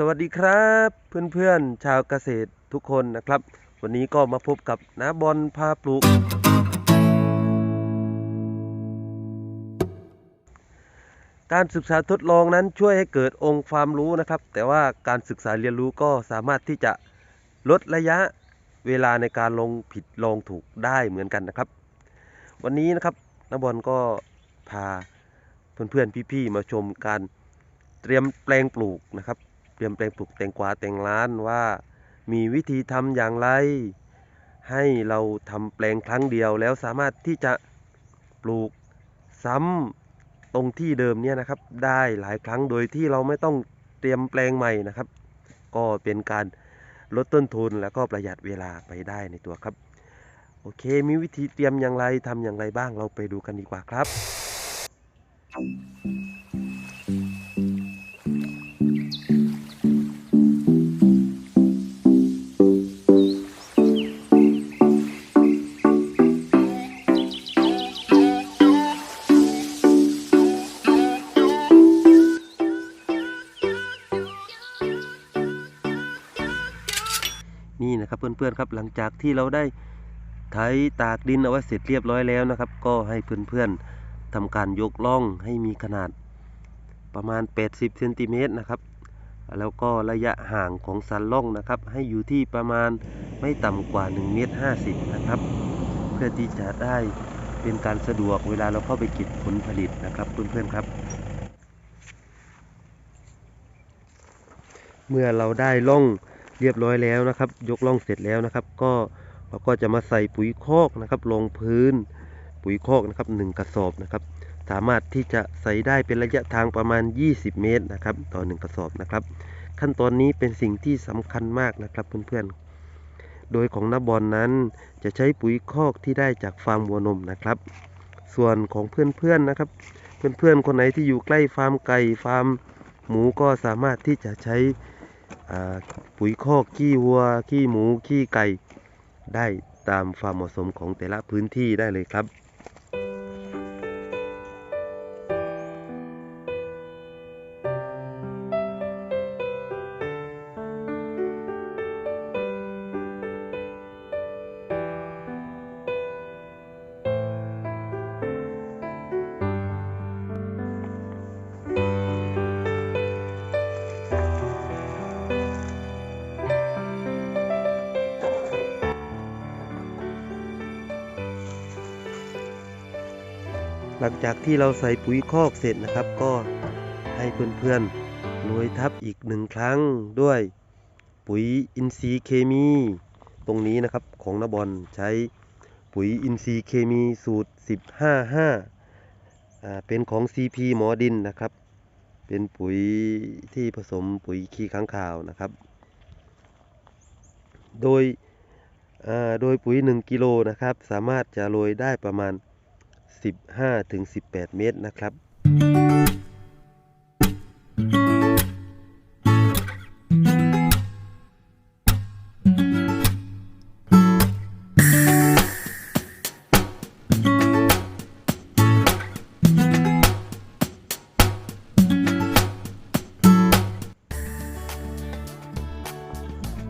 สวัสดีครับเพื่อนๆชาวเกษตรทุกคนนะครับ วันนี้ก็มาพบกับน้าบอลพาปลูก การศึกษาทดลองนั้นช่วยให้เกิดองค์ความรู้นะครับ แต่ว่าการศึกษาเรียนรู้ก็สามารถที่จะลดระยะเวลาในการลงผิดลงถูกได้เหมือนกันนะครับ วันนี้นะครับน้าบอลก็พาเพื่อนๆพี่ๆมาชมการเตรียมแปลงปลูกนะครับ เตรียมแปลงปลูกแตงกวาแตงล้านว่า มีวิธีทำอย่างไร ให้เราทำแปลงครั้งเดียวแล้วสามารถที่จะปลูกซ้ำตรงที่เดิมเนี่ยนะครับ ได้หลายครั้งโดยที่เราไม่ต้องเตรียมแปลงใหม่นะครับ ก็เป็นการลดต้นทุนแล้วก็ประหยัดเวลาไปได้ในตัวครับ โอเค มีวิธีเตรียมอย่างไรทำอย่างไรบ้างเราไปดูกันดีกว่าครับ นี่นะครับเพื่อนๆครับหลังจากที่เราได้ไถตากดินเอาไว้เสร็จเรียบร้อยแล้วนะครับ ก็ให้เพื่อนๆทำการยกล่องให้มีขนาดประมาณ 80เซนติเมตรนะครับ แล้วก็ระยะห่างของสันล่องนะครับ ให้อยู่ที่ประมาณไม่ต่ำกว่า1เมตร50นะครับ เพื่อที่จะได้เป็นการสะดวกเวลาเราเข้าไปเก็บผลผลิตนะครับเพื่อนๆครับ เมื่อเราได้ล่อง เรียบร้อยแล้วนะครับ ยกล่องเสร็จแล้วนะครับ ก็เราก็จะมาใส่ปุ๋ยคอกนะครับ ลงพื้นปุ๋ยคอกนะครับหนึ่งกระสอบนะครับ สามารถที่จะใส่ได้เป็นระยะทางประมาณ 20 เมตรนะครับ ต่อหนึ่งกระสอบนะครับ ขั้นตอนนี้เป็นสิ่งที่สำคัญมากนะครับเพื่อนๆ โดยของนาบอลนั้นจะใช้ปุ๋ยคอกที่ได้จากฟาร์มวัวนมนะครับ ส่วนของเพื่อนๆนะครับ เพื่อนๆคนไหนที่อยู่ใกล้ฟาร์มไก่ฟาร์มหมูก็สามารถที่จะใช้ ปุ๋ยคอกขี้วัว ขี้หมู ขี้ไก่ ได้ตามความเหมาะสมของแต่ละพื้นที่ได้เลยครับ หลังจากที่เราใส่ปุ๋ยคอกเสร็จนะครับ ก็ให้เพื่อนๆโรยทับอีกหนึ่งครั้งด้วย ปุ๋ยอินทรีย์เคมี ตรงนี้นะครับของนบอลใช้ปุ๋ยอินทรีย์เคมีสูตร 155 เป็นของ CP หมอดินนะครับ เป็นปุ๋ยที่ผสมปุ๋ยขี้ค้างคาวนะครับ โดยโดยปุ๋ย 1 กิโลนะครับ สามารถจะโรยได้ประมาณ 15ถึง18 เมตรนะครับ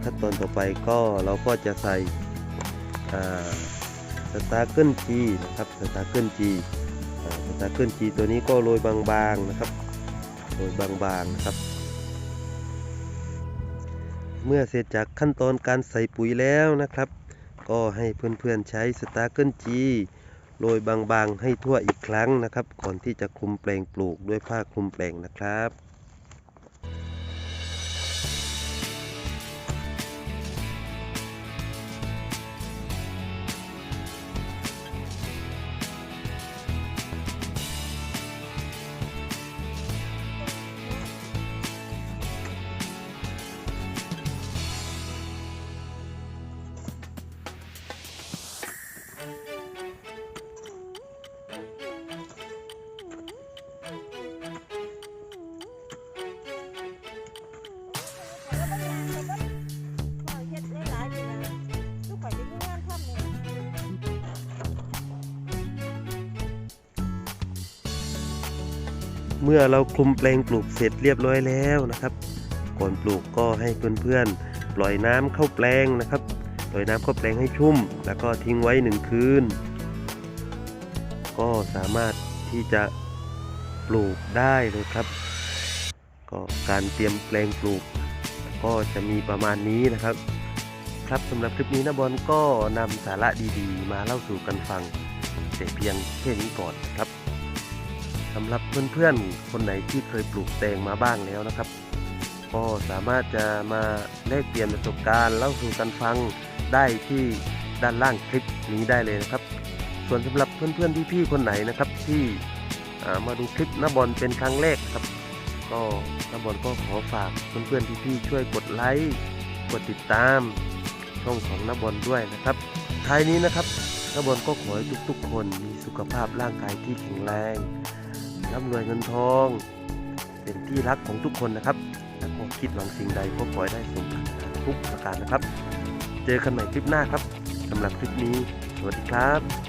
ขั้นตอนต่อไปก็เราก็จะใส่อ่า ตาร์เกิลจีนะครับสตาร์เกิลจีสตาร์เกิลจีตัวนี้ก็โรยบางๆนะครับโรยบางๆนะครับ เมื่อเสร็จจากขั้นตอนการใส่ปุ๋ยแล้วนะครับ ก็ให้เพื่อนๆใช้สตาร์เกิลจีโรยบางๆให้ทั่วอีกครั้งนะครับ ก่อนที่จะคลุมแปลงปลูกด้วยผ้าคลุมแปลงนะครับ เมื่อเราคลุมแปลงปลูกเสร็จเรียบร้อยแล้วนะครับ ก่อนปลูกก็ให้เพื่อนๆปล่อยน้ำเข้าแปลงนะครับ ปล่อยน้ำเข้าแปลงให้ชุ่ม แล้วก็ทิ้งไว้หนึ่งคืน ก็สามารถที่จะปลูกได้เลยครับ ก็การเตรียมแปลงปลูก ก็จะมีประมาณนี้นะครับ ครับสำหรับคลิปนี้นะบอลก็นำสาระดีๆ มาเล่าสู่กันฟังแต่เพียงแค่นี้ก่อนนะครับ สำหรับเพื่อนๆ คนไหนที่เคยปลูกแตงมาบ้างแล้วนะครับ ก็สามารถจะมาแลกเปลี่ยนประสบการณ์เล่าสู่กันฟังได้ที่ด้านล่างคลิปนี้ได้เลยนะครับ ส่วนสำหรับเพื่อนๆพี่ๆคนไหนนะครับที่อ่ามาดูคลิปนบอลเป็นครั้งแรกครับ ก็นบอลก็ขอฝากเพื่อนๆพี่ๆช่วยกดไลค์กดติดตามช่องของนบอลด้วยนะครับท้ายนี้นะครับนบอลก็ขอให้ทุกๆ คนมีสุขภาพร่างกายที่แข็งแรง ร่ำรวยเงินทอง เป็นที่รักของทุกคนนะครับและก็คิดหวังสิ่งใดก็ขอให้ได้สมปรารถนาทุกประการนะครับ เจอกันใหม่คลิปหน้าครับสำหรับคลิปนี้ สวัสดีครับ